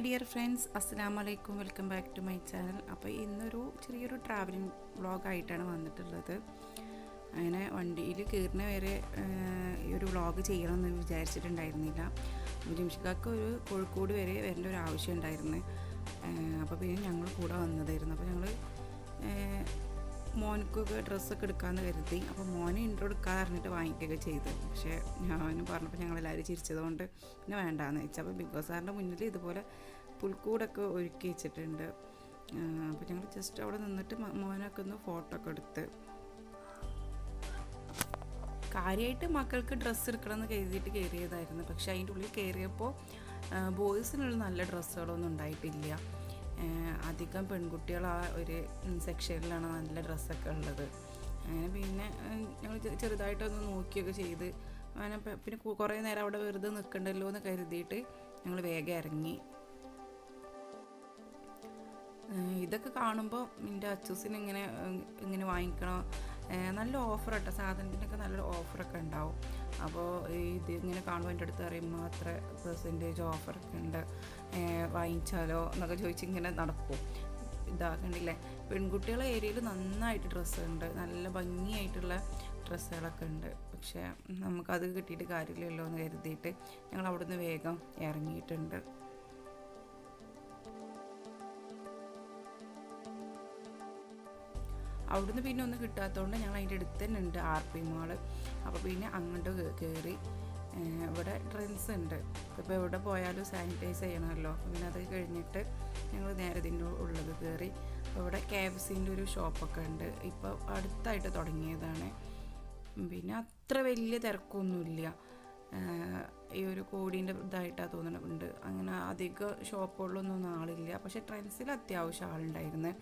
Hi dear friends അസ്സാം വലൈക്കും welcome back to my channel. അപ്പോൾ ഇന്നൊരു ചെറിയൊരു ട്രാവലിംഗ് വ്ളോഗായിട്ടാണ് വന്നിട്ടുള്ളത്. അങ്ങനെ വണ്ടിയിൽ കയറുന്ന വരെ ഈ ഒരു വ്ളോഗ് ചെയ്യണമെന്ന് വിചാരിച്ചിട്ടുണ്ടായിരുന്നില്ല. നിമിഷക്കാർക്ക് ഒരു കോഴിക്കോട് വരെ വരേണ്ട ഒരു ആവശ്യം ഉണ്ടായിരുന്നു. അപ്പോൾ പിന്നെ ഞങ്ങൾ കൂടെ വന്നതായിരുന്നു. അപ്പോൾ ഞങ്ങൾ മോനക്കൊക്കെ ഡ്രസ്സൊക്കെ എടുക്കാമെന്ന് കരുതി. അപ്പോൾ മോനെ ഇൻട്രോ എടുക്കാതെ അറിഞ്ഞിട്ട് വാങ്ങിക്കുകയൊക്കെ ചെയ്ത്. പക്ഷേ ഞാൻ പറഞ്ഞപ്പോൾ ഞങ്ങളെല്ലാവരും ചിരിച്ചതുകൊണ്ട് പിന്നെ വേണ്ടാന്ന് വെച്ചാൽ അപ്പോൾ ബിഗ് ബോസ് ബസാറിന്റെ മുന്നിൽ ഇതുപോലെ പുൽക്കൂടൊക്കെ ഒരുക്കി വെച്ചിട്ടുണ്ട്. അപ്പോൾ ഞങ്ങൾ ജസ്റ്റ് അവിടെ നിന്നിട്ട് മോനൊക്കെ ഒന്ന് ഫോട്ടോ ഒക്കെ എടുത്ത്. കാര്യമായിട്ട് മക്കൾക്ക് ഡ്രസ്സ് എടുക്കണമെന്ന് കരുതിയിട്ട് കയറിയതായിരുന്നു പക്ഷേ അതിന്റെ ഉള്ളിൽ കയറിയപ്പോൾ ബോയ്സിനുള്ള നല്ല ഡ്രസ്സുകളൊന്നും ഉണ്ടായിട്ടില്ല. അധികം പെൺകുട്ടികൾ ആ ഒരു സെക്ഷനിലാണ് നല്ല ഡ്രസ്സൊക്കെ ഉള്ളത്. അങ്ങനെ പിന്നെ ഞങ്ങൾ ചെറുതായിട്ടൊന്ന് നോക്കിയൊക്കെ ചെയ്ത് അങ്ങനെ പിന്നെ കുറേ നേരം അവിടെ വെറുതെ നിൽക്കണ്ടല്ലോ എന്ന് കരുതിയിട്ട് ഞങ്ങൾ വേഗം ഇറങ്ങി. ഇതൊക്കെ കാണുമ്പോൾ എന്റെ അച്ചൂസിന് ഇങ്ങനെ ഇങ്ങനെ വാങ്ങിക്കണം? നല്ല ഓഫർ കേട്ടോ സാധനത്തിനൊക്കെ നല്ലൊരു ഓഫറൊക്കെ ഉണ്ടാവും. അപ്പോൾ ഇത് ഇങ്ങനെ കാണുമ്പോൾ എന്റെ അടുത്ത് പറയും മാത്ര പെർസെന്റേജ് ഓഫറൊക്കെ ഉണ്ട്. വാങ്ങിച്ചാലോ? എന്നൊക്കെ ചോദിച്ച് ഇങ്ങനെ നടക്കും. ഇതാക്കണ്ടില്ലേ? പെൺകുട്ടികളെ ഏരിയയിൽ നന്നായിട്ട് ഡ്രസ്സ് ഉണ്ട്. നല്ല ഭംഗിയായിട്ടുള്ള ഡ്രസ്സുകളൊക്കെ ഉണ്ട്. പക്ഷേ നമുക്കത് കിട്ടിയിട്ട് കാര്യമില്ലല്ലോ എന്ന് കരുതിയിട്ട് ഞങ്ങൾ അവിടുന്ന് വേഗം ഇറങ്ങിയിട്ടുണ്ട്. അവിടുന്ന് പിന്നെ ഒന്നും കിട്ടാത്തതുകൊണ്ട് ഞങ്ങൾ അതിന്റെ അടുത്ത് തന്നെ ഉണ്ട് ആർ പി മാൾ. അപ്പോൾ പിന്നെ അങ്ങോട്ട് കയറി ഇവിടെ ഡ്രിങ്ക്സ് ഉണ്ട്. ഇപ്പോൾ എവിടെ പോയാലും സാനിറ്റൈസ് ചെയ്യണമല്ലോ. പിന്നെ അത് കഴിഞ്ഞിട്ട് ഞങ്ങൾ നേരെ ഇതിന്റെ ഉള്ളത് കയറി ഇവിടെ കെ എഫ് സിന്റെ ഒരു ഷോപ്പൊക്കെ ഉണ്ട്. ഇപ്പോൾ അടുത്തായിട്ട് തുടങ്ങിയതാണ്. പിന്നെ അത്ര വലിയ തിരക്കൊന്നുമില്ല. ഈ ഒരു കോടീന്റെ ഇതായിട്ടാണ് തോന്നുന്നുണ്ട് അങ്ങനെ അധികം ഷോപ്പുകളിലൊന്നും ആളില്ല. പക്ഷേ ട്രെൻസിൽ അത്യാവശ്യം ആളുണ്ടായിരുന്നു.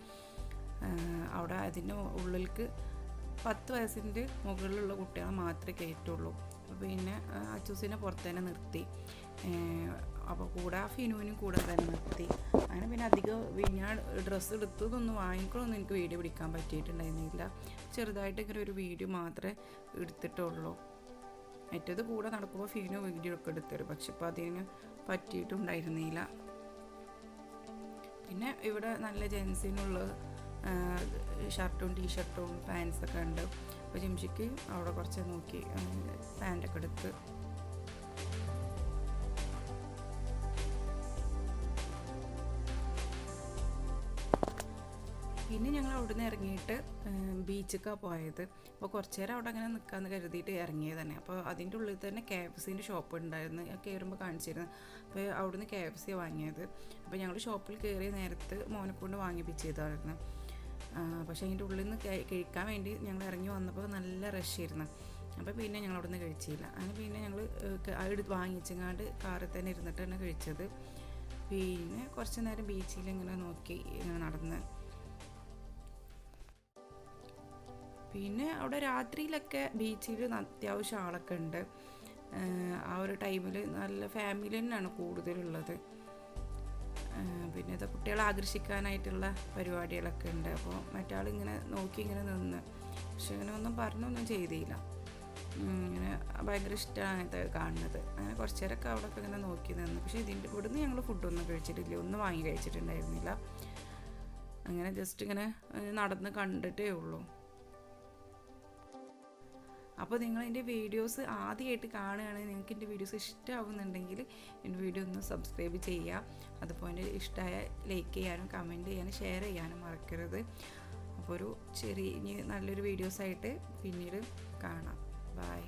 അവിടെ അതിന്റെ ഉള്ളിലേക്ക് പത്ത് വയസ്സിന്റെ മുകളിലുള്ള കുട്ടികളെ മാത്രമേ കയറ്റുള്ളൂ. പിന്നെ അച്ചൂസിനെ പുറത്ത് തന്നെ നിർത്തി. അപ്പോൾ കൂടെ ആ ഫിനുവിനും കൂടെ തന്നെ നിർത്തി. അങ്ങനെ പിന്നെ അധികം ഞാൻ ഡ്രസ്സ് എടുത്തതൊന്നും വാങ്ങിക്കണമെന്ന് എനിക്ക് വീഡിയോ പിടിക്കാൻ പറ്റിയിട്ടുണ്ടായിരുന്നില്ല. ചെറുതായിട്ട് ഇങ്ങനെ ഒരു വീഡിയോ മാത്രമേ എടുത്തിട്ടുള്ളൂ. മറ്റേത് കൂടെ നടക്കുമ്പോൾ ഫിനു വീഡിയോ ഒക്കെ എടുത്തരും പക്ഷെ ഇപ്പോൾ അതിന് പറ്റിയിട്ടുണ്ടായിരുന്നില്ല. പിന്നെ ഇവിടെ നല്ല ജെൻസിനുള്ള ഷർട്ടും ടീഷർട്ടും പാൻസൊക്കെ ഉണ്ട്. അപ്പോൾ ജിംഷിക്ക് അവിടെ കുറച്ച് നോക്കി പാന്റൊക്കെ എടുത്ത്. പിന്നെ ഞങ്ങൾ അവിടെ നിന്ന് ഇറങ്ങിയിട്ട് ബീച്ചിലേക്കാണ് പോയത്. അപ്പോൾ കുറച്ച് നേരം അവിടെ അങ്ങനെ നിൽക്കാമെന്ന് കരുതിയിട്ട് ഇറങ്ങിയത് തന്നെ. അപ്പോൾ അതിന്റെ ഉള്ളിൽ തന്നെ കെ എഫ് സിന്റെ ഷോപ്പ് ഉണ്ടായിരുന്നു. കയറുമ്പോൾ കാണിച്ചിരുന്നു. അപ്പോൾ അവിടുന്ന് കെ എഫ് സി വാങ്ങിയത്. അപ്പോൾ ഞങ്ങൾ ഷോപ്പിൽ കയറിയ നേരത്ത് മോനെക്കൊണ്ട് വാങ്ങിപ്പിച്ചതായിരുന്നു പക്ഷേ അതിന്റെ ഉള്ളിൽ നിന്ന് കഴി- കഴിക്കാൻ വേണ്ടി ഞങ്ങൾ ഇറങ്ങി വന്നപ്പോൾ നല്ല റഷ് ആയിരുന്നു. അപ്പോൾ പിന്നെ ഞങ്ങൾ അവിടെ നിന്ന് കഴിച്ചില്ല. അങ്ങനെ പിന്നെ ഞങ്ങൾ എടുത്ത് വാങ്ങിച്ചങ്ങാണ്ട് കാറിൽ തന്നെ ഇരുന്നിട്ടാണ് കഴിച്ചത്. പിന്നെ കുറച്ച് നേരം ബീച്ചിൽ ഇങ്ങനെ നോക്കി ഇങ്ങനെ നടന്ന്. പിന്നെ അവിടെ രാത്രിയിലൊക്കെ ബീച്ചിൽ അത്യാവശ്യം ആളൊക്കെ ഉണ്ട്. ആ ഒരു ടൈമിൽ നല്ല ഫാമിലി തന്നെയാണ് കൂടുതലുള്ളത്. പിന്നെ ഇത് കുട്ടികളെ ആകർഷിക്കാനായിട്ടുള്ള പരിപാടികളൊക്കെ ഉണ്ട്. അപ്പോൾ മറ്റാളിങ്ങനെ നോക്കി ഇങ്ങനെ നിന്ന്. പക്ഷെ ഇങ്ങനെ ഒന്നും പറഞ്ഞൊന്നും ചെയ്തില്ല. ഇങ്ങനെ ഭയങ്കര ഇഷ്ടമാണ് ഇത് കാണുന്നത്. അങ്ങനെ കുറച്ച് നേരമൊക്കെ അവിടെ ഒക്കെ ഇങ്ങനെ നോക്കി നിന്ന്. പക്ഷേ ഇതിന്റെ ഇവിടുന്ന് ഞങ്ങൾ ഫുഡൊന്നും കഴിച്ചിട്ടില്ല. ഒന്നും വാങ്ങി കഴിച്ചിട്ടുണ്ടായിരുന്നില്ല. അങ്ങനെ ജസ്റ്റ് ഇങ്ങനെ നടന്ന് കണ്ടിട്ടേ ഉള്ളൂ. അപ്പോൾ നിങ്ങൾ എന്റെ വീഡിയോസ് ആദ്യമായിട്ട് കാണുകയാണെങ്കിൽ നിങ്ങൾക്ക് എന്റെ വീഡിയോസ് ഇഷ്ടമാവുന്നുണ്ടെങ്കിൽ എന്റെ വീഡിയോ ഒന്ന് സബ്സ്ക്രൈബ് ചെയ്യുക. അതുപോലെ ഇഷ്ടമായ ലൈക്ക് ചെയ്യാനും കമന്റ് ചെയ്യാനും ഷെയർ ചെയ്യാനും മറക്കരുത്. അപ്പോൾ ഒരു ചെറിയ നല്ലൊരു വീഡിയോസായിട്ട് പിന്നീട് കാണാം. ബായ്